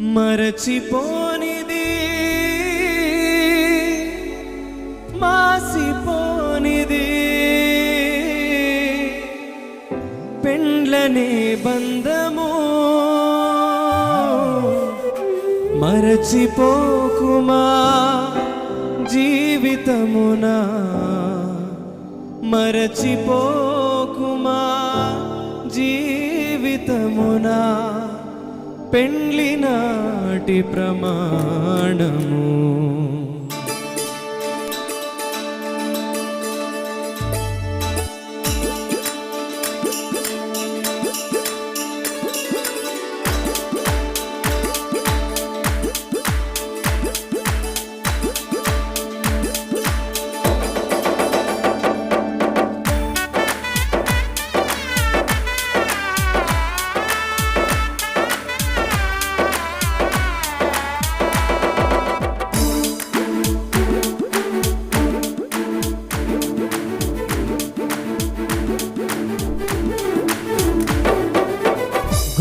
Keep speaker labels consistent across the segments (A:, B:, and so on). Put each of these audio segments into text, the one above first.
A: మరచిపోనిది. మాసిపోనిది. పెండ్లనే బంధము మరచిపోకుమా జీవితమునా? మరచిపోకుమా జీవితమునా? పెండ్లి నాటి ప్రమాణము.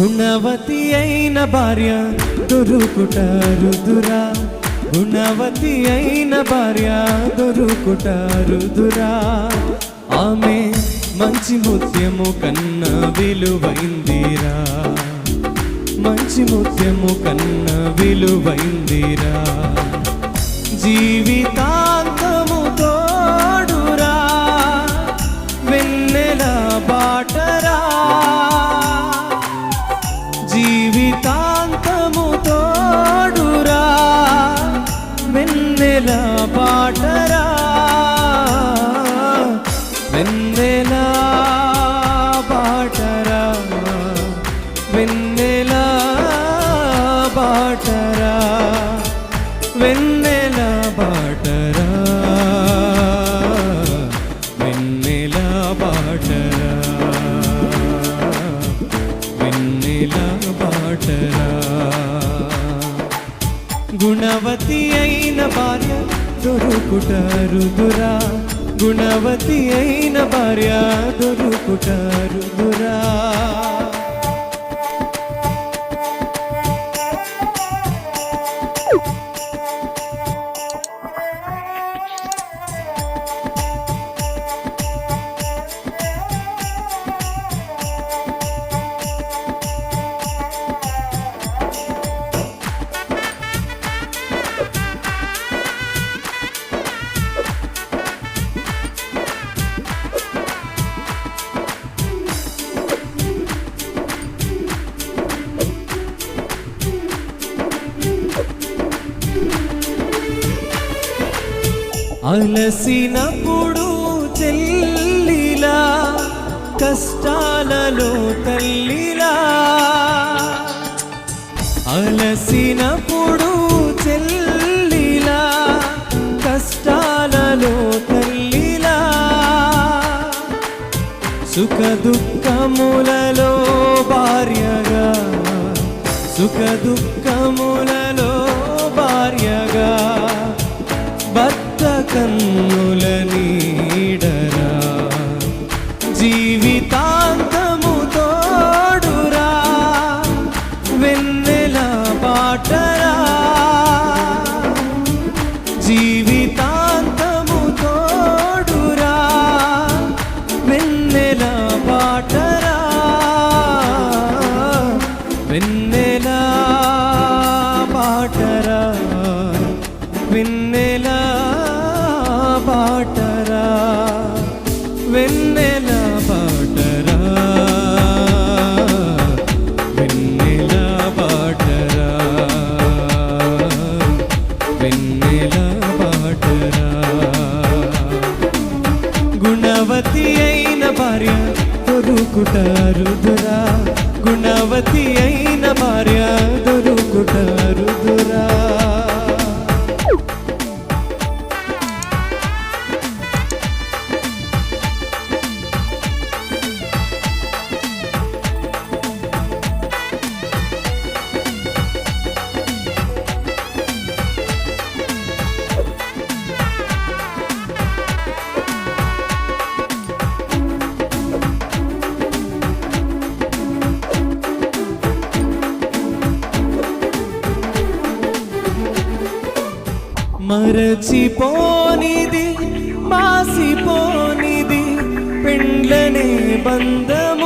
A: గుణవతి అయిన భార్య దొరుకుట రుదురా గుణవతి అయిన భార్య దొరుకుట రుదురా ఆమె మంచి ముత్యము కన్నా విలువైందిరా. మంచి ముత్యము కన్నా విలువైందిరా. జీవితా వెన్నెల బాటరా? వెన్నెల బాటరా? వెన్నెల బాటరా? వెన్నెల బాటరా? గుణవతి అయిన భార్య దొరుకుట రుదురా గుణవతి అయిన భార్య దొరుకుట రుదురా అలసినప్పుడు చెల్లిలా కష్టాలలో తల్లిలా. అలసినప్పుడు చెల్లిలా కష్టాలలో తల్లిలా. సుఖ దుఃఖములలో భార్యగా సుఖ దుఃఖములలో భార్యగా. തന്നു దొరుకుట రుదురా గుణవతి అయిన భార్య దొరుకుట మరచిపోనిది మాసిపోనిది పెండ్లనే బంధం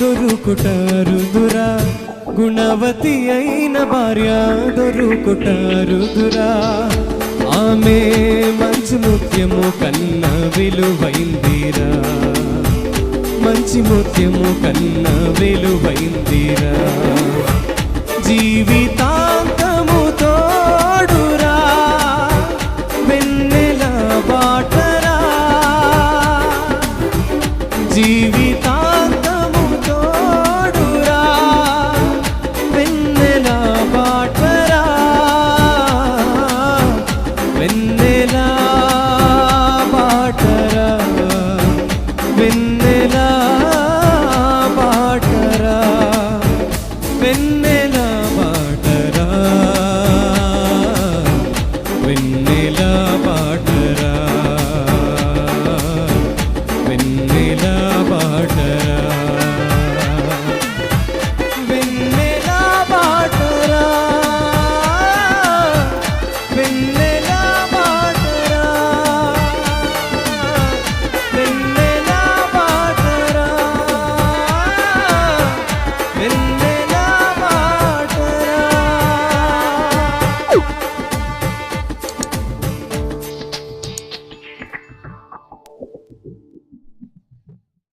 A: దొరుకుటారుదురా గుణవతి అయిన భార్య దొరుకుటారుదురా ఆమె మంచి ముత్యము కన్న విలువైందిరా. మంచి ముత్యము కన్న విలువైందిరా. జీవితా